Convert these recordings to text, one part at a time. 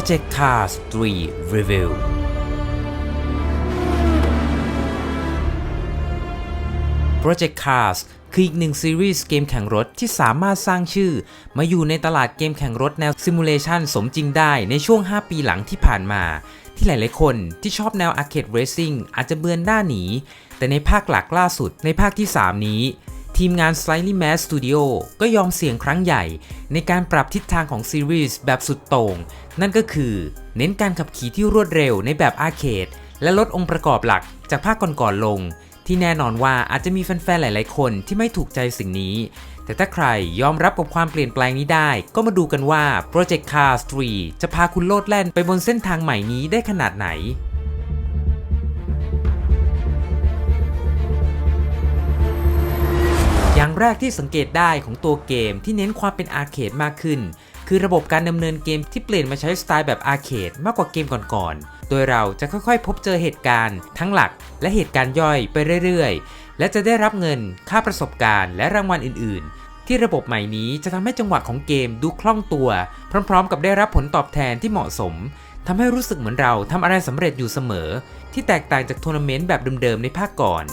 Project Cars 3 Review Project Cars คืออีกหนึ่งซีรีส์เกมแข่งรถที่สามารถสร้างชื่อ มาอยู่ในตลาดเกมแข่งรถแนวซิมูเลชันสมจริงได้ในช่วง 5 ปีหลังที่ผ่านมา ที่หลาย ๆ คนที่ชอบแนว Arcade Racing อาจจะเบือนหน้าหนี แต่ในภาคหลักล่าสุดในภาคที่ 3 นี้ ทีมงาน Slightly Mad Studio ก็ยอมเสี่ยงครั้งใหญ่ ในการปรับทิศทางของซีรีส์แบบสุดโต่ง นั่นก็คือ เน้นการขับขี่ที่รวดเร็วในแบบอาร์เคดและลดองค์ประกอบหลักจากภาคก่อนๆลง ที่แน่นอนว่าอาจจะมีแฟนๆหลายๆ คนที่ไม่ถูกใจสิ่งนี้ แต่ถ้าใครยอมรับกับความเปลี่ยนแปลงนี้ได้ ก็มาดูกันว่า Project Cars 3 จะพาคุณโลดแล่นไปบนเส้นทางใหม่นี้ได้ขนาดไหน อย่างแรกที่สังเกตได้ของตัวเกมที่เน้นความเป็นอาร์เคดมากขึ้น คือระบบการดำเนินเกมที่เปลี่ยนมาใช้สไตล์แบบอาร์เคดมากกว่าเกมก่อนๆ โดยเราจะค่อยๆ พบเจอเหตุการณ์ทั้งหลักและเหตุการณ์ย่อยไปเรื่อยๆ และจะได้รับเงินค่าประสบการณ์และรางวัลอื่นๆ ที่ระบบใหม่นี้จะทำให้จังหวะของเกมดูคล่องตัว พร้อมๆ กับได้รับผลตอบแทนที่เหมาะสมทำให้รู้สึกเหมือนเราทำอะไรสำเร็จอยู่เสมอ ที่แตกต่างจากทัวร์นาเมนต์แบบเดิมๆในภาคก่อน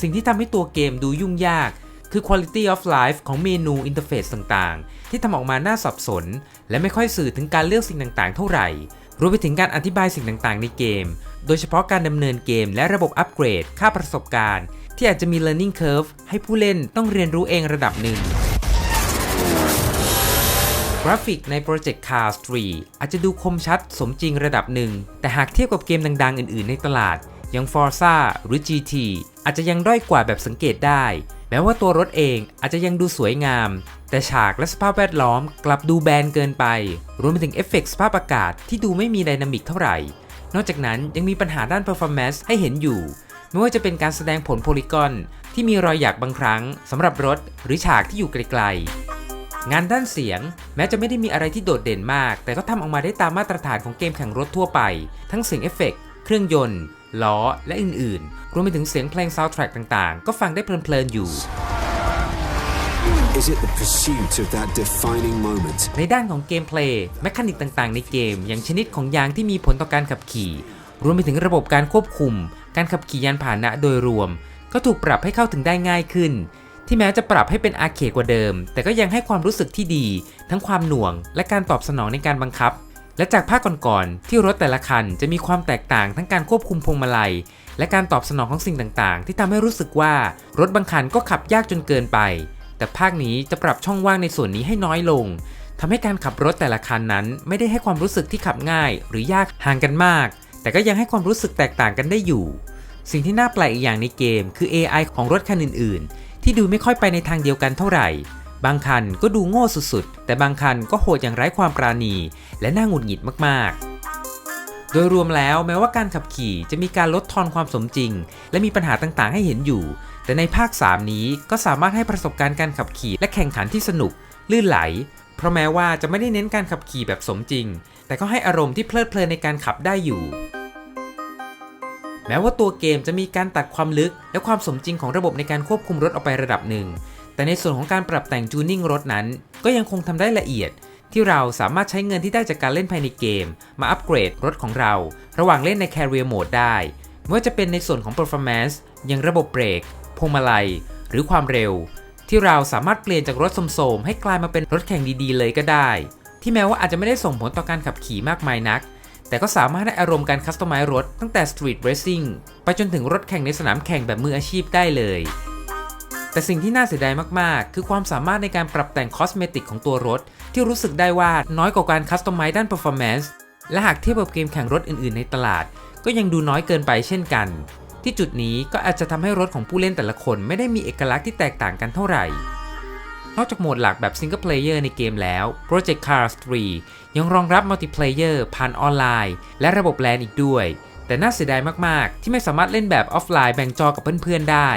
สิ่งที่ทำให้ตัวเกมดูยุ่งยาก คือ quality of life ของเมนูอินเทอร์เฟซต่างๆ ที่ทำออกมาน่าสับสน และไม่ค่อยสื่อถึงการเลือกสิ่งต่างๆ เท่าไหร่ รวมไปถึงการอธิบายสิ่งต่างๆ ในเกม โดยเฉพาะการดำเนินเกมและระบบอัปเกรด ค่าประสบการณ์ ที่อาจจะมี learning curve ให้ผู้เล่นต้องเรียนรู้เองระดับหนึ่งกราฟิกใน Project Cars 3อาจจะดูคมชัดสมจริงระดับหนึ่ง แต่หากเทียบกับเกมดัง ๆ อื่น ๆ ในตลาด อย่าง Forza หรือ GT อาจจะยังด้อยกว่าแบบสังเกตได้ ม้ว่าตัวรถเองอาจจะยังดูสวยงาม แต่ฉากและสภาพแวดล้อมกลับดูแบนเกินไป รวมไปถึงเอฟเฟกต์สภาพอากาศที่ดูไม่มีไดนามิกเท่าไหร่ นอกจากนั้นยังมีปัญหาด้านเ performance ให้เห็นอยู่ ไม่ว่าจะเป็นการแสดงผลโพลีกอน ที่มีรอยหยักบางครั้งสำหรับรถหรือฉากที่อยู่ไกลๆ งานด้านเสียงแม้จะไม่ได้มีอะไรที่โดดเด่นมาก แต่ก็ทำออกมาได้ตามมาตรฐานของเกมแข่งรถทั่วไป ทั้งเสียงเอฟเฟกต์เครื่องยนต์ ล้อ และอื่นๆ รวมไปถึงเสียงเพลงซาวด์แทร็กต่างๆ ก็ฟังได้เพลินๆอยู่ Is it the pursuit of that defining moment? ในด้านของเกมเพลย์แมคานิกต่างๆ ในเกม อย่างชนิดของยางที่มีผลต่อการขับขี่ รวมไปถึงระบบการควบคุม การขับขี่ยานพาหนะโดยรวม ก็ถูกปรับให้เข้าถึงได้ง่ายขึ้น ที่แม้จะปรับให้เป็นอาร์เคดกว่าเดิม แต่ก็ยังให้ความรู้สึกที่ดี ทั้งความหน่วง และการตอบสนองในการบังคับ และจากภาคก่อนๆที่รถแต่ละคันจะมีความแตกต่างทั้งการควบคุมพวงมาลัย และการตอบสนองของสิ่งต่างๆ ที่ทำให้รู้สึกว่ารถบางคันก็ขับยากจนเกินไป แต่ภาคนี้จะปรับช่องว่างในส่วนนี้ให้น้อยลงทำให้การขับรถแต่ละคันนั้น ไม่ได้ให้ความรู้สึกที่ขับง่าย หรือยากห่างกันมาก แต่ก็ยังให้ความรู้สึกแตกต่างกันได้อยู่ สิ่งที่น่าแปลกอีกอย่างในเกม คือ AI ของรถคันอื่น ๆ ที่ดูไม่ค่อยไปในทางเดียวกันเท่าไหร่ บางคันก็ดูโง่สุดๆ แต่บางคันก็โหดอย่างไร้ความปราณี และน่าหงุดหงิดมากๆ โดยรวมแล้วแม้ว่าการขับขี่จะมีการลดทอนความสมจริง และมีปัญหาต่างๆ ให้เห็นอยู่ แต่ในภาค 3 นี้ก็สามารถให้ประสบการณ์การขับขี่และแข่งขันที่สนุก ลื่นไหล เพราะแม้ว่าจะไม่ได้เน้นการขับขี่แบบสมจริง แต่ก็ให้อารมณ์ที่เพลิดเพลินในการขับได้อยู่แม้ว่าตัวเกมจะมีการตัดความลึกและความสมจริงของระบบในการควบคุมรถออกไประดับหนึ่ง แต่ในส่วนของการปรับแต่งจูนิ่งรถนั้น ก็ยังคงทำได้ละเอียด ที่เราสามารถใช้เงินที่ได้จากการเล่นภายในเกม มาอัปเกรดรถของเรา ระหว่างเล่นใน Career Mode ได้ไม่ว่าจะเป็นในส่วนของ Performance อย่างระบบเบรกพวงมาลัย หรือความเร็ว ที่เราสามารถเปลี่ยนจากรถโสมๆให้กลายมาเป็นรถแข่งดีๆ เลยก็ได้ ที่แม้ว่าอาจจะไม่ได้ส่งผลต่อการขับขี่มากมายนัก แต่ก็สามารถได้อารมณ์การคัสตอมไมรถตั้งแต่ Street Racing ไปจนถึงรถแข่งในสนามแข่งแบบมืออาชีพได้เลย แต่สิ่งที่น่าเสียดายมากๆ คือความสามารถในการปรับแต่งคอสเมติกของตัวรถ ที่รู้สึกได้ว่าน้อยกว่าการคัสตอมไมซ์ด้าน performance และหากเทียบกับเกมแข่งรถอื่นๆในตลาด ก็ยังดูน้อยเกินไปเช่นกัน ที่จุดนี้ก็อาจจะทำให้รถของผู้เล่นแต่ละคนไม่ได้มีเอกลักษณ์ที่แตกต่างกันเท่าไหร่นอกจากโหมดหลักแบบ Single Player ในเกมแล้ว Project Cars 3 ยังรองรับ Multiplayer ผ่านออนไลน์ และระบบแลนอีกด้วย แต่น่าเสียดายมาก ๆ ที่ไม่สามารถเล่นแบบออฟไลน์แบ่งจอกับเพื่อน ๆ ได้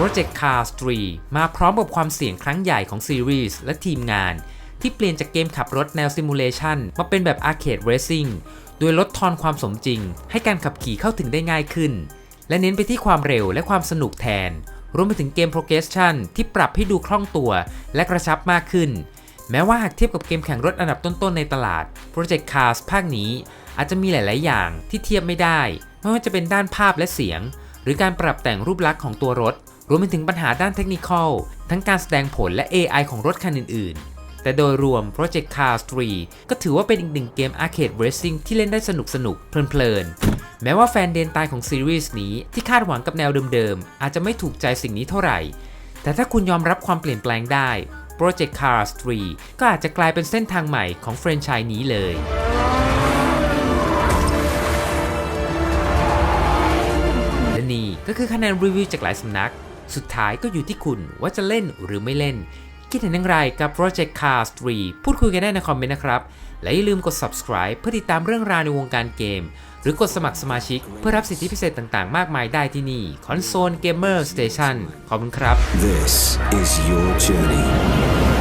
Project Cars 3 มาพร้อมกับความเสี่ยงครั้งใหญ่ของซีรีส์และทีมงาน ที่เปลี่ยนจากเกมขับรถแนวซิมูเลชันมาเป็นแบบ Arcade Racing โดยลดทอนความสมจริง ให้การขับขี่เข้าถึงได้ง่ายขึ้น และเน้นไปที่ความเร็วและความสนุกแทน รวมไปถึงเกม progression ที่ปรับให้ดูคล่องตัว และกระชับมากขึ้น แม้ว่าหากเทียบกับเกมแข่งรถอันดับต้นๆในตลาด Project Cars ภาคนี้ อาจจะมีหลาย ๆ อย่างที่เทียบไม่ได้ ไม่ว่าจะเป็นด้านภาพและเสียง หรือการปรับแต่งรูปลักษณ์ของตัวรถ รวมไปถึงปัญหาด้านเทคนิคอลทั้งการแสดงผลและ AI ของรถคันอื่น ๆ แต่โดยรวม Project Cars 3 ก็ถือว่าเป็นอีกหนึ่งเกม Arcade Racing ที่เล่นได้สนุกสนุกๆเพลิน ๆ แม้ว่าแฟนเดนตายของซีรีส์นี้ที่คาดหวังกับแนวเดิม ๆ อาจจะไม่ถูกใจสิ่งนี้เท่าไหร่ แต่ถ้าคุณยอมรับความเปลี่ยนแปลงได้ Project Cars 3 ก็อาจจะกลายเป็นเส้นทางใหม่ของแฟรนไชส์นี้เลยและนี่ก็คือคะแนนรีวิวจากหลายสำนัก สุดท้ายก็อยู่ที่คุณว่าจะเล่นหรือไม่เล่น คิดเห็นอย่างไรกับ Project Cars 3พูดคุยกันได้ในคอมเมนต์นะครับ และอย่าลืมกด subscribe เพื่อติดตามเรื่องราวในวงการเกม หรือกดสมัครสมาชิกเพื่อรับสิทธิพิเศษต่างๆ มากมายได้ที่นี่ Console Gamer Station ขอบคุณครับ This is your journey.